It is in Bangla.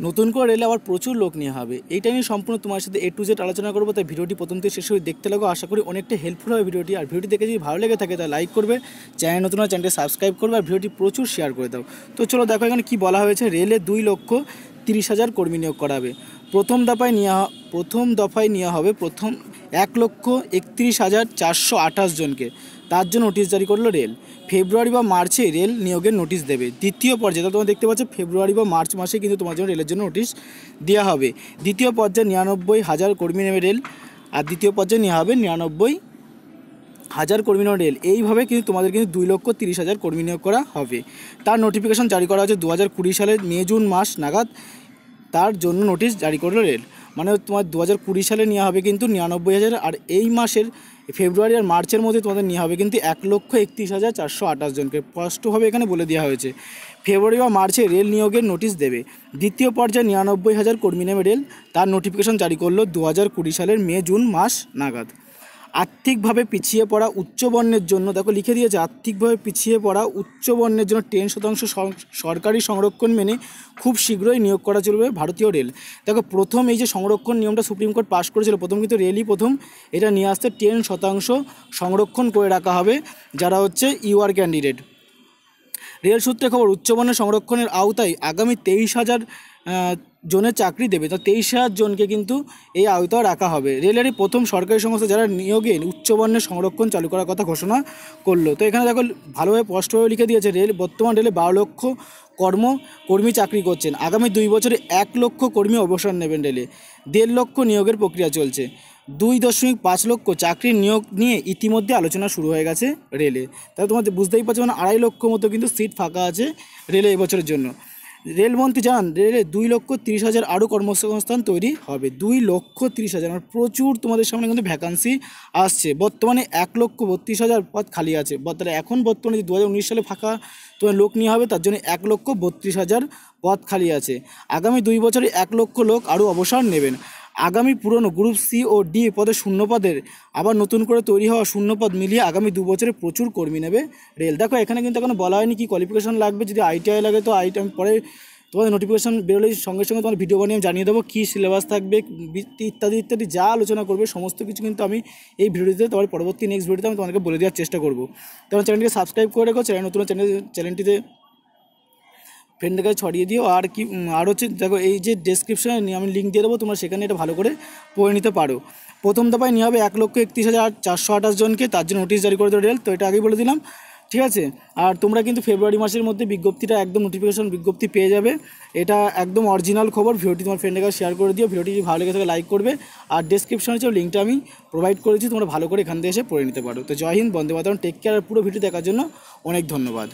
নতুন করে রেলে আবার প্রচুর লোক নিয়ে হবে। এইটা আমি সম্পূর্ণ তোমার সাথে এ টু জেড আলোচনা করব, তাই ভিডিওটি প্রথম থেকে শেষ হয়ে দেখতে লাগো। আশা করি অনেকটা হেল্পফুল হবে ভিডিওটি। আর ভিডিওটি দেখে যদি ভালো লেগে থাকে, তাহলে লাইক করবে। চ্যানেল নতুন চ্যানেলটি সাবস্ক্রাইব করবে আর ভিডিওটি প্রচুর শেয়ার করে দাও। তো চলো দেখো এখানে কী বলা হয়েছে। রেলে দুই লক্ষ তিরিশ হাজার কর্মী নিয়োগ করাবে প্রথম দফায় নেওয়া প্রথম দফায় নেওয়া হবে প্রথম এক লক্ষ একত্রিশ হাজার চারশো আঠাশ জনকে। তার জন্য নোটিশ জারি করল রেল ফেব্রুয়ারি বা মার্চে রেল নিয়োগের নোটিশ দেবে। দ্বিতীয় পর্যায়ে তোমরা দেখতে পাচ্ছ, ফেব্রুয়ারি বা মার্চ মাসে কিন্তু তোমার জন্য রেলের জন্য নোটিশ দেওয়া হবে। দ্বিতীয় পর্যায়ে নিরানব্বই হাজার কর্মী নেবে রেল আর দ্বিতীয় পর্যায়ে নেওয়া হবে নিরানব্বই হাজার কর্মী নিয়োগ রেল এইভাবে কিন্তু তোমাদের কিন্তু দুই লক্ষ তিরিশ হাজার কর্মী নিয়োগ করা হবে। তার নোটিফিকেশন জারি করা হয়েছে দু হাজার কুড়ি সালের মে জুন মাস নাগাদ। তার জন্য নোটিশ জারি করল রেল মানে তোমার দু হাজার কুড়ি সালে নেওয়া হবে কিন্তু নিরানব্বই হাজার, আর এই মাসের ফেব্রুয়ারি আর মার্চের মধ্যে তোমাদের নেওয়া হবে কিন্তু এক লক্ষ একত্রিশ হাজার চারশো আঠাশ জনকে। স্পষ্টভাবে এখানে বলে দেওয়া হয়েছে। ফেব্রুয়ারি বা মার্চে রেল নিয়োগের নোটিশ দেবে। দ্বিতীয় পর্যায়ে নিরানব্বই হাজার কর্মী নেবে রেল তার নোটিফিকেশন জারি করল দু হাজার কুড়ি সালের মে, জুন মাস নাগাদ। আর্থিকভাবে পিছিয়ে পড়া উচ্চবর্ণের জন্য, দেখো লিখে দিয়েছে, আর্থিকভাবে পিছিয়ে পড়া উচ্চবর্ণের জন্য টেন শতাংশ সরকারি সংরক্ষণ মেনে খুব শীঘ্রই নিয়োগ করা চলবে ভারতীয় রেল। দেখো প্রথম এই যে সংরক্ষণ নিয়মটা সুপ্রিম কোর্ট পাশ করেছিল, প্রথম কিন্তু রেলই প্রথম, এটা নিয়ে আসতে টেন শতাংশ সংরক্ষণ করে রাখা হবে, যারা হচ্ছে ইউআর ক্যান্ডিডেট। রেল সূত্রে খবর উচ্চবর্ণের সংরক্ষণের আওতায় আগামী তেইশ হাজার জনের চাকরি দেবে। তো তেইশ হাজার জনকে কিন্তু এই আওতায় রাখা হবে। রেলেরই প্রথম সরকারি সংস্থা যারা নিয়োগে উচ্চবর্ণের সংরক্ষণ চালু করার কথা ঘোষণা করল। তো এখানে দেখো ভালোভাবে স্পষ্টভাবে লিখে দিয়েছে, রেল বর্তমান রেলে বারো লক্ষ কর্ম কর্মী চাকরি করছেন। আগামী দুই বছরে এক লক্ষ কর্মী অবসর নেবেন রেলে। দেড় লক্ষ নিয়োগের প্রক্রিয়া চলছে। দুই দশমিক পাঁচ লক্ষ চাকরির নিয়োগ নিয়ে ইতিমধ্যে আলোচনা শুরু হয়ে গেছে রেলে। তাহলে তোমাদের বুঝতেই পারছ মানে আড়াই লক্ষ মতো কিন্তু সিট ফাঁকা আছে রেলে এবছরের জন্য। রেলমন্ত্রী জানান, রেলে দুই লক্ষ তিরিশ হাজার আরও কর্মসংস্থান তৈরি হবে। দুই লক্ষ তিরিশ হাজার মানে প্রচুর তোমাদের সামনে কিন্তু ভ্যাকান্সি আসছে। বর্তমানে এক লক্ষ বত্রিশ হাজার পদ খালি আছে। তাহলে এখন বর্তমানে দু হাজার উনিশ সালে ফাঁকা তোমার লোক নিয়ে হবে, তার জন্য এক লক্ষ বত্রিশ হাজার পদ খালি আছে। আগামী দুই বছরে এক লক্ষ লোক আরও অবসর নেবেন। আগামী পুরনো গ্রুপ সি ও ডি পদে শূন্যপদের, আবার নতুন করে তৈরি হওয়া শূন্যপদ মিলিয়ে আগামী দু বছরে প্রচুর কর্মী নেবে রেল। দেখো, এখানে কিন্তু এখনও বলা হয়নি কি কোয়ালিফিকেশন লাগবে, যদি আইটিআই লাগে তো আইটি আমি পরে তোমাদের নোটিফিকেশান বেরোলে সঙ্গে সঙ্গে তোমার ভিডিও বানিয়ে জানিয়ে দেবো কী সিলেবাস থাকবে ইত্যাদি ইত্যাদি যা আলোচনা করবে, সমস্ত কিছু কিন্তু আমি এই ভিডিওতে তোমার পরবর্তী নেক্সট ভিডিওতে আমি তোমাকে বলে দেওয়ার চেষ্টা করব। তোমার চ্যানেলটিকে সাবস্ক্রাইব করে রেখো চ্যানেল নতুন চ্যানেল চ্যানেলটিতে ফ্রেন্ডের কাছে ছড়িয়ে দিও। আর কি আর হচ্ছে দেখো, এই যে ডেসক্রিপশনে আমি লিঙ্ক দিয়ে দেবো, তোমরা সেখানে এটা ভালো করে পড়ে নিতে পারো। প্রথম দফায় নেওয়া হবে এক লক্ষ একত্রিশ হাজার চারশো আঠাশ জনকে, তার জন্য নোটিশ জারি করে দেবে রেল। তো এটা আগেই বলে দিলাম, ঠিক আছে? আর তোমরা কিন্তু ফেব্রুয়ারি মাসের মধ্যে বিজ্ঞপ্তিটা একদম নোটিফিকেশন বিজ্ঞপ্তি পেয়ে যাবে। এটা একদম অরিজিনাল খবর, ভিডিওটি তোমার ফ্রেন্ডের কাছে শেয়ার করে দিও। ভিডিওটি ভালো লেগে থাকে লাইক করবে। আর ডেসক্রিপশনে যে লিঙ্কটা আমি প্রোভাইড করেছি, তোমরা ভালো করে এখান থেকে এসে পড়ে নিতে পারো। তো জয় হিন্দ, বন্দে মাতরম টেক কেয়ার পুরো ভিডিও দেখার জন্য অনেক ধন্যবাদ।